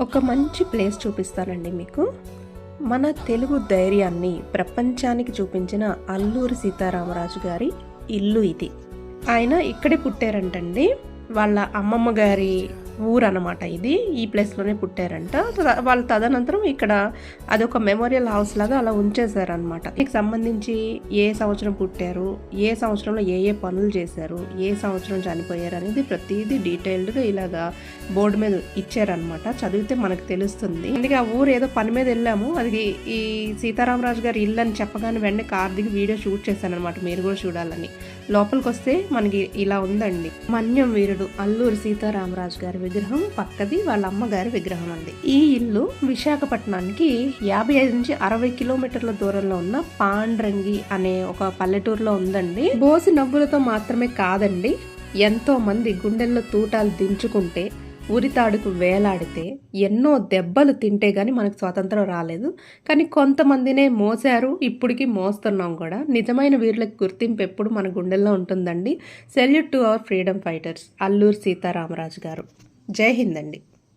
ఒక మంచి ప్లేస్ చూపిస్తానండి మీకు. మన తెలుగు ధైర్యాన్ని ప్రపంచానికి చూపించిన అల్లూరి సీతారామరాజు గారి ఇల్లు ఇది. ఆయన ఇక్కడే పుట్టారంటండి. వాళ్ళ అమ్మమ్మ గారి ఊరు అనమాట ఇది. ఈ ప్లేస్లోనే పుట్టారంట. వాళ్ళు తదనంతరం ఇక్కడ అదొక మెమోరియల్ హౌస్ లాగా అలా ఉంచేశారనమాట దీనికి సంబంధించి ఏ సంవత్సరం పుట్టారు ఏ సంవత్సరంలో ఏ ఏ పనులు చేశారు ఏ సంవత్సరం చనిపోయారు అనేది ప్రతిదీ డీటెయిల్డ్గా ఇలాగా బోర్డు మీద ఇచ్చారనమాట చదివితే మనకు తెలుస్తుంది. అందుకే ఆ ఊరు ఏదో పని మీద వెళ్ళాము. అది ఈ సీతారామరాజు గారి ఇల్లు అని చెప్పగానే వెంటనే కార్ దిగి వీడియో షూట్ చేశాను అనమాట మీరు కూడా చూడాలని. లోపలికి వస్తే మనకి ఇలా ఉందండి. మన్యం వీరుడు అల్లూరి సీతారామరాజు గారి విగ్రహం పక్కది వాళ్ళ అమ్మగారి విగ్రహం ఉంది ఈ ఇల్లు విశాఖపట్నానికి యాభై ఐదు నుంచి అరవై కిలోమీటర్ల దూరంలో ఉన్న పాండ్రంగి అనే ఒక పల్లెటూరులో ఉందండి. బోసి నవ్వులతో మాత్రమే కాదండి. ఎంతో మంది గుండెల్లో తూటాలు దించుకుంటే ఉరితాడుకు వేలాడితే ఎన్నో దెబ్బలు తింటే కానీ మనకు స్వాతంత్రం రాలేదు. కానీ కొంతమందినే మోసారు ఇప్పటికి మోస్తున్నాం కూడా. నిజమైన వీరులకు గుర్తింపు ఎప్పుడు మన గుండెల్లో ఉంటుందండి. Salute to our freedom fighters Alluri Sitaramaraju garu. జై హింద్ అండి